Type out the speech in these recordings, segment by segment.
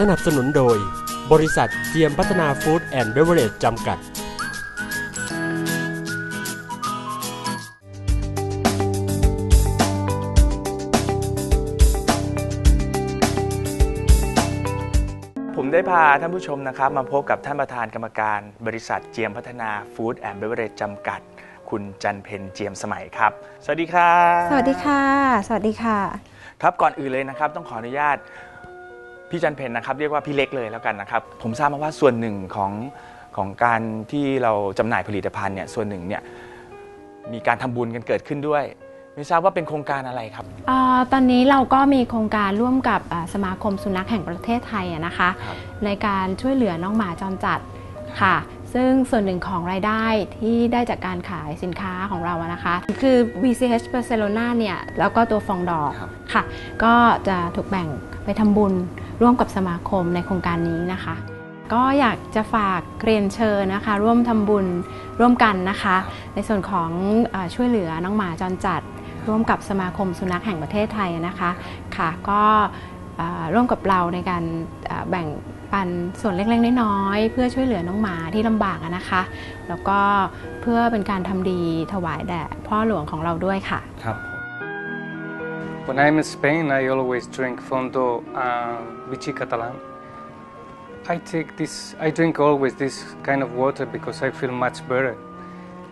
สนับสนุนโดย บริษัทเจียมพัฒนาฟู้ดแอนด์เบเวอเรจจำกัด ผมได้พาท่านผู้ชมนะครับ มาพบกับท่านประธานกรรมการ บริษัทเจียมพัฒนาฟู้ดแอนด์เบเวอเรจจำกัด คุณจันเพนเจียมสมัยครับ สวัสดีครับ สวัสดีค่ะ สวัสดีค่ะ ครับก่อนอื่นเลยนะครับ ต้องขออนุญาต พี่จันเพนนะครับเรียกว่าพี่เล็กเลยแล้วกันนะครับ ผมทราบมาว่าส่วนหนึ่งของของการที่เราจำหน่ายผลิตภัณฑ์เนี่ยส่วนหนึ่งเนี่ยมีการทำบุญกันเกิดขึ้นด้วยไม่ทราบว่าเป็นโครงการอะไรครับอ่าตอนนี้เราก็มีโครงการร่วมกับอ่าสมาคมสุนัขแห่งประเทศไทยอะนะคะครับในการช่วยเหลือน้องหมาจรจัดค่ะ ซึ่งส่วนหนึ่งของรายได้ที่ได้จากการขายสินค้าของเราอะนะคะ คือ BCH Barcelona เนี่ยแล้วก็ตัวฟองดอร์ครับค่ะ ก็จะถูกแบ่งไปทำบุญ ร่วมกับสมาคมในโครงการนี้นะคะ ก็อยากจะฝากเรียนเชิญนะคะ ร่วมทำบุญร่วมกันนะคะ ในส่วนของอช่วยเหลือน้องหมาจรจัด ร่วมกับสมาคมสุนัขแห่งประเทศไทยนะคะค่ะ ก็ร่วมกับเราในการแบ่งปันส่วนเล็กๆน้อยๆเพื่อช่วยเหลือน้องหมาที่ลำบากนะคะ แล้วก็เพื่อเป็นการทำดีถวายแด่พ่อหลวงของเราด้วยค่ะครับ When I'm in Spain, I always drink fondo and vichy catalan. I take this. I drink always this kind of water because I feel much better.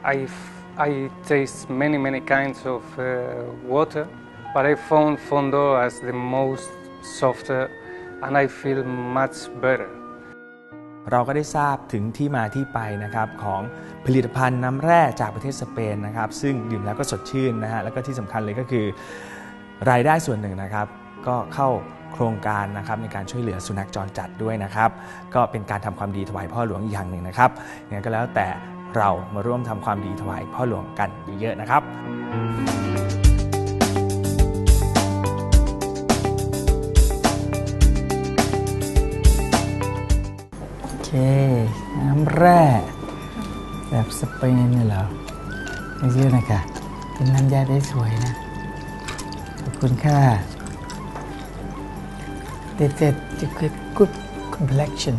I I taste many many kinds of uh, water, but I found fondo as the most softer, and I feel much better. เราก็ได้ทราบถึงที่มาที่ไปนะครับของผลิตภัณฑ์น้ำแร่จากประเทศสเปนนะครับ ซึ่งดื่มแล้วก็สดชื่นนะฮะแล้วก็ที่สำคัญเลยก็คือ รายได้ส่วนหนึ่งนะครับ ก็เข้าโครงการนะครับในการช่วยเหลือสุนัขจรจัดด้วยนะครับ ก็เป็นการทำความดีถวายพ่อหลวงอีกอย่างหนึ่งนะครับยังไงก็แล้วแต่เรามาร่วมทำความดีถวายพ่อหลวงกันเยอะๆนะครับโอเคน้ำแร่แบบสเปนเนี่ยเหรอไม่เชื่อนะคะเป็นน้ำยาได้สวยนะ คุณค่ะ They said you get good complexion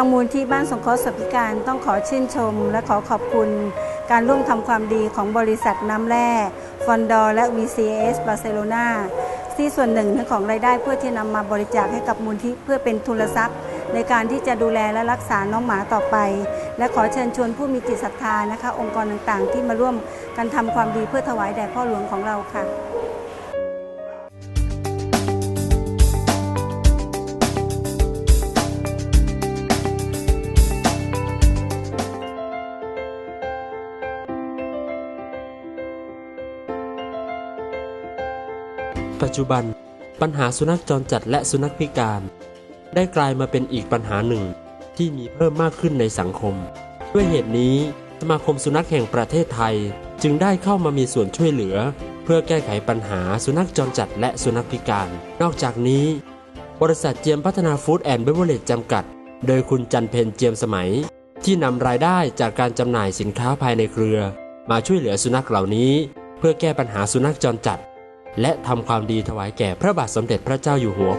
างมูลที่บ้านสงเคราะห์สัพิการต้องขอชื่นชม และขอขอบคุณการร่วมทำความดีของบริษัทน้ำแร่ฟอนดอร์และ VCS บาร์เซโลนาที่ส่วนหนึ่งของรายได้เพื่อที่นำมาบริจาคให้กับมูลที่เพื่อเป็นทุนทรัพย์ ในการที่จะดูแลและรักษาน้องหมาต่อไป และขอเชิญชวนผู้มีจิตศรัทธานะคะ องค์กรต่างๆ ที่มาร่วมกันทำความดีเพื่อถวายแด่พ่อหลวงของเราค่ะ ปัจจุบัน ปัญหาสุนัขจรจัดและสุนัขพิการ ได้กลายมาเป็นอีกปัญหาหนึ่งที่มีเพิ่มมากขึ้นในสังคม ด้วยเหตุนี้สมาคมสุนัขแห่งประเทศไทยจึงได้เข้ามามีส่วนช่วยเหลือ เพื่อแก้ไขปัญหาสุนัขจรจัดและสุนัขพิการ นอกจากนี้ บริษัทเจียมพัฒนาฟู้ดแอนด์เบเวอเรจจำกัด โดยคุณจันเพนเจียมสมัย ที่นำรายได้จากการจำหน่ายสินค้าภายในเครือ มาช่วยเหลือสุนัขเหล่านี้ เพื่อแก้ปัญหาสุนัขจรจัด และทำความดีถวายแก่พระบาทสมเด็จพระเจ้าอยู่หัว